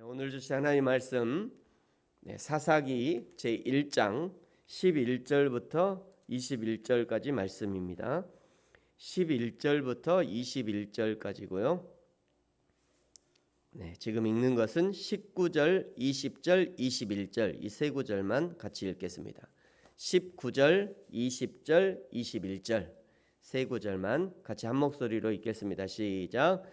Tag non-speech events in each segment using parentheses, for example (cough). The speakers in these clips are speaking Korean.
네, 오늘 주신 하나님 말씀 네, 사사기 제 1장 11절부터 21절까지 말씀입니다. 11절부터 21절까지고요. 네, 지금 읽는 것은 19절, 20절, 21절 이 세 구절만 같이 읽겠습니다. 19절, 20절, 21절 세 구절만 같이 한 목소리로 읽겠습니다. 시작.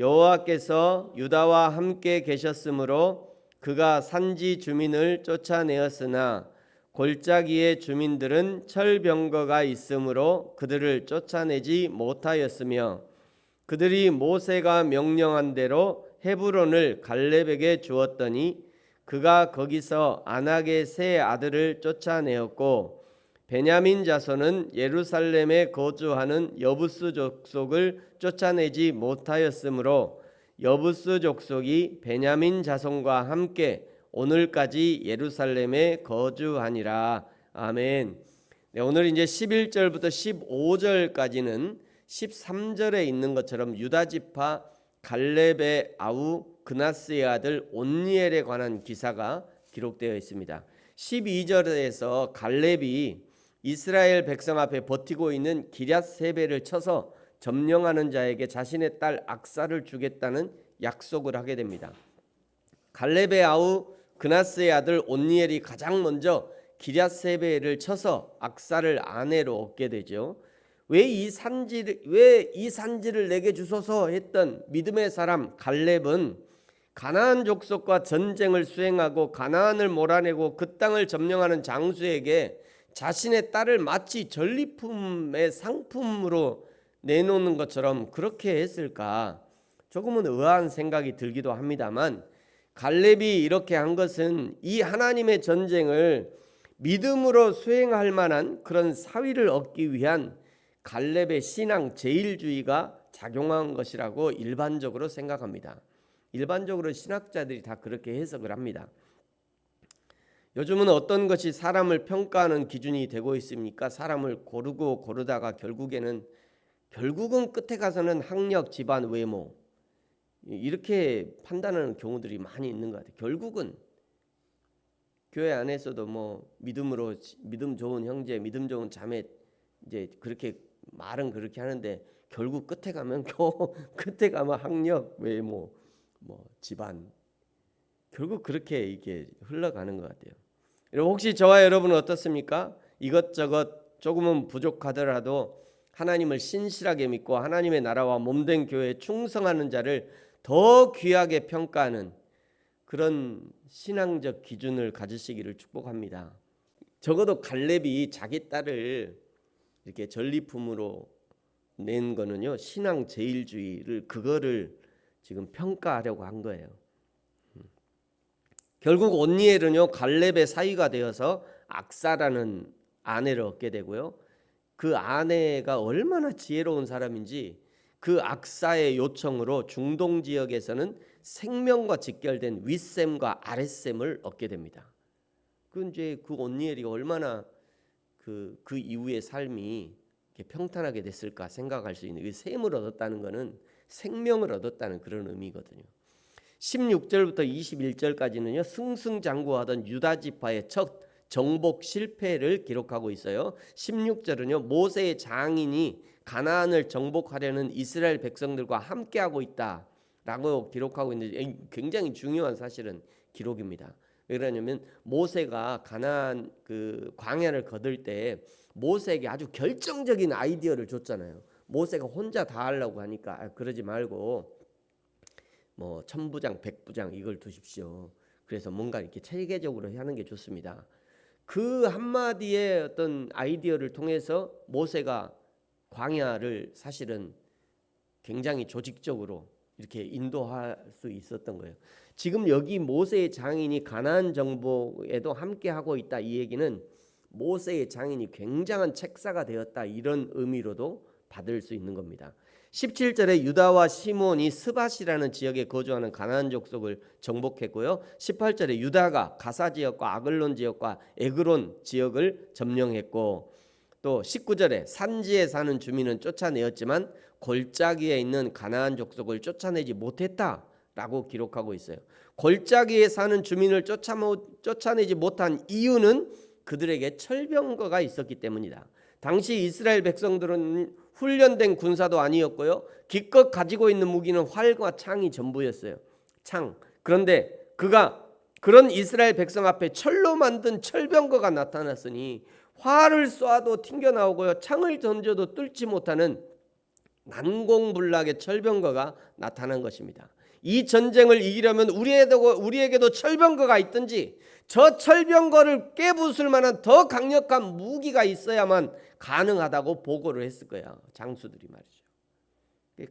여호와께서 유다와 함께 계셨으므로 그가 산지 주민을 쫓아내었으나 골짜기의 주민들은 철병거가 있으므로 그들을 쫓아내지 못하였으며 그들이 모세가 명령한 대로 헤브론을 갈렙에게 주었더니 그가 거기서 안악의 세 아들을 쫓아내었고 베냐민 자손은 예루살렘에 거주하는 여부스 족속을 쫓아내지 못하였으므로 여부스 족속이 베냐민 자손과 함께 오늘까지 예루살렘에 거주하니라. 아멘. 네, 오늘 이제 11절부터 15절까지는 13절에 있는 것처럼 유다 지파 갈렙의 아우 그나스의 아들 온니엘에 관한 기사가 기록되어 있습니다. 12절에서 갈렙이 이스라엘 백성 앞에 버티고 있는 기럇 세배를 쳐서 점령하는 자에게 자신의 딸 악사를 주겠다는 약속을 하게 됩니다. 갈렙의 아우 그나스의 아들 온니엘이 가장 먼저 기럇 세배를 쳐서 악사를 아내로 얻게 되죠. 왜 이 산지를 왜 이 산지를 내게 주소서 했던 믿음의 사람 갈렙은 가나안 족속과 전쟁을 수행하고 가나안을 몰아내고 그 땅을 점령하는 장수에게 자신의 딸을 마치 전리품의 상품으로 내놓는 것처럼 그렇게 했을까? 조금은 의아한 생각이 들기도 합니다만 갈렙이 이렇게 한 것은 이 하나님의 전쟁을 믿음으로 수행할 만한 그런 사위를 얻기 위한 갈렙의 신앙 제일주의가 작용한 것이라고 일반적으로 생각합니다. 일반적으로 신학자들이 다 그렇게 해석을 합니다. 요즘은 어떤 것이 사람을 평가하는 기준이 되고 있습니까? 사람을 고르고 고르다가 결국에는 결국은 끝에 가서는 학력, 집안, 외모 이렇게 판단하는 경우들이 많이 있는 것 같아요. 결국은 교회 안에서도 뭐 믿음으로 믿음 좋은 형제, 믿음 좋은 자매 이제 그렇게 말은 그렇게 하는데 결국 끝에 가면 (laughs) 교 끝에 가면 학력, 외모, 뭐 집안 결국 그렇게 이게 흘러가는 것 같아요. 여러분 혹시 저와 여러분은 어떻습니까? 이것저것 조금은 부족하더라도 하나님을 신실하게 믿고 하나님의 나라와 몸된 교회에 충성하는 자를 더 귀하게 평가하는 그런 신앙적 기준을 가지시기를 축복합니다. 적어도 갈렙이 자기 딸을 이렇게 전리품으로 낸 거는요 신앙 제일주의를 그거를 지금 평가하려고 한 거예요. 결국 온니엘은요 갈렙의 사위가 되어서 악사라는 아내를 얻게 되고요. 그 아내가 얼마나 지혜로운 사람인지 그 악사의 요청으로 중동 지역에서는 생명과 직결된 윗셈과 아랫셈을 얻게 됩니다. 그 이제 그 온니엘이 얼마나 그, 그 이후의 삶이 평탄하게 됐을까 생각할 수 있는 그 셈을 얻었다는 것은 생명을 얻었다는 그런 의미거든요. 16절부터 21절까지는요 승승장구하던 유다 지파의 첫 정복 실패를 기록하고 있어요. 16절은요 모세의 장인이 가나안을 정복하려는 이스라엘 백성들과 함께하고 있다라고 기록하고 있는데 굉장히 중요한 사실은 기록입니다. 왜 그러냐면 모세가 가나안 그 광야를 거들 때 모세에게 아주 결정적인 아이디어를 줬잖아요. 모세가 혼자 다 하려고 하니까 아, 그러지 말고 뭐 천부장, 백부장 이걸 두십시오. 그래서 뭔가 이렇게 체계적으로 하는 게 좋습니다. 그 한마디의 어떤 아이디어를 통해서 모세가 광야를 사실은 굉장히 조직적으로 이렇게 인도할 수 있었던 거예요. 지금 여기 모세의 장인이 가나안 정복에도 함께 하고 있다 이 얘기는 모세의 장인이 굉장한 책사가 되었다 이런 의미로도 받을 수 있는 겁니다. 17절에 유다와 시몬이 스밧이라는 지역에 거주하는 가나안 족속을 정복했고요. 18절에 유다가 가사 지역과 아글론 지역과 에그론 지역을 점령했고 또 19절에 산지에 사는 주민은 쫓아내었지만 골짜기에 있는 가나안 족속을 쫓아내지 못했다 라고 라고 기록하고 있어요. 골짜기에 사는 주민을 쫓아 쫓아내지 못한 이유는 그들에게 철병거가 있었기 때문이다. 당시 이스라엘 백성들은 훈련된 군사도 아니었고요. 기껏 가지고 있는 무기는 활과 창이 전부였어요. 창. 그런데 그가 그런 이스라엘 백성 앞에 철로 만든 철병거가 나타났으니 활을 쏴도 튕겨 나오고요. 창을 던져도 뚫지 못하는 난공불락의 철병거가 나타난 것입니다. 이 전쟁을 이기려면 우리에게도, 우리에게도 철병거가 있든지 저 철병거를 깨부술 만한 더 강력한 무기가 있어야만 가능하다고 보고를 했을 거야 장수들이 말이죠.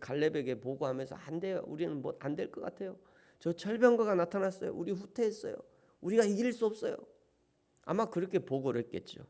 갈렙에게 보고하면서 안 돼요. 우리는 뭐 안 될 것 같아요. 저 철병거가 나타났어요. 우리 후퇴했어요. 우리가 이길 수 없어요. 아마 그렇게 보고를 했겠죠.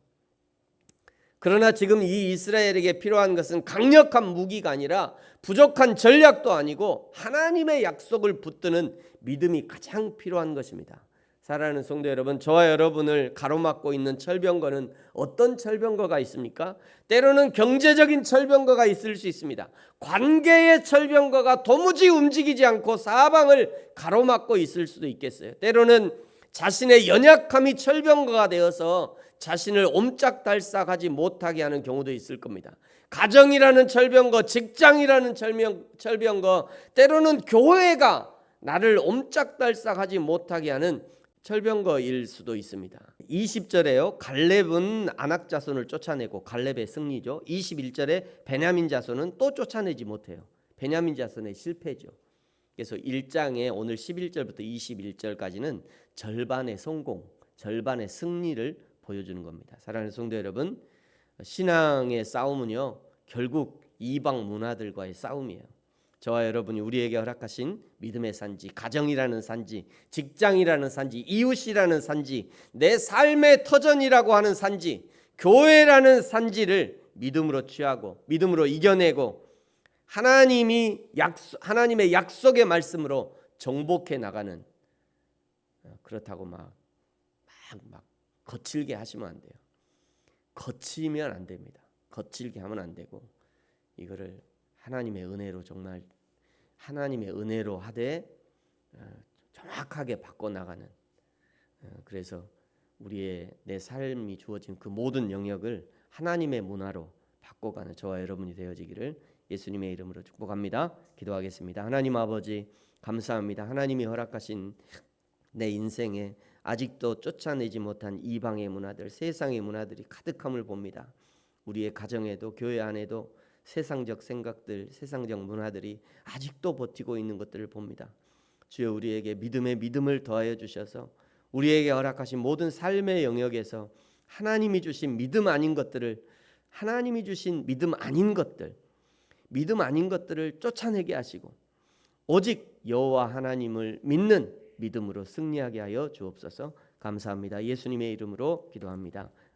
그러나 지금 이 이스라엘에게 필요한 것은 강력한 무기가 아니라 부족한 전략도 아니고 하나님의 약속을 붙드는 믿음이 가장 필요한 것입니다. 사랑하는 성도 여러분, 저와 여러분을 가로막고 있는 철병거는 어떤 철병거가 있습니까? 때로는 경제적인 철병거가 있을 수 있습니다. 관계의 철병거가 도무지 움직이지 않고 사방을 가로막고 있을 수도 있겠어요. 때로는 자신의 연약함이 철병거가 되어서 자신을 옴짝달싹하지 못하게 하는 경우도 있을 겁니다. 가정이라는 철병거, 직장이라는 철명, 철병거, 때로는 교회가 나를 옴짝달싹하지 못하게 하는 철병거일 수도 있습니다. 20절에요. 갈렙은 아낙 자손을 쫓아내고 갈렙의 승리죠. 21절에 베냐민 자손은 또 쫓아내지 못해요. 베냐민 자손의 실패죠. 그래서 1장에 오늘 11절부터 21절까지는 절반의 성공, 절반의 승리를 보여주는 겁니다. 사랑하는 성도 여러분, 신앙의 싸움은요 결국 이방 문화들과의 싸움이에요. 저와 여러분이 우리에게 허락하신 믿음의 산지, 가정이라는 산지, 직장이라는 산지, 이웃이라는 산지, 내 삶의 터전이라고 하는 산지, 교회라는 산지를 믿음으로 취하고 믿음으로 이겨내고 하나님이 약속, 하나님의 약속의 말씀으로 정복해 나가는 어, 그렇다고 막 막, 막 거칠게 하시면 안 돼요. 거치면 안 됩니다. 거칠게 하면 안 되고 이거를 하나님의 은혜로 정말 하나님의 은혜로 하되 어, 정확하게 바꿔 나가는 어, 그래서 우리의 내 삶이 주어진 그 모든 영역을 하나님의 문화로 바꿔가는 저와 여러분이 되어지기를 예수님의 이름으로 축복합니다. 기도하겠습니다. 하나님 아버지 감사합니다. 하나님이 허락하신 내 인생에 아직도 쫓아내지 못한 이방의 문화들, 세상의 문화들이 가득함을 봅니다. 우리의 가정에도 교회 안에도 세상적 생각들, 세상적 문화들이 아직도 버티고 있는 것들을 봅니다. 주여 우리에게 믿음의 믿음을 더하여 주셔서 우리에게 허락하신 모든 삶의 영역에서 하나님이 주신 믿음 아닌 것들을 하나님이 주신 믿음 아닌 것들, 믿음 아닌 것들을 쫓아내게 하시고 오직 여호와 하나님을 믿는 믿음으로 승리하게 하여 주옵소서. 감사합니다. 예수님의 이름으로 기도합니다.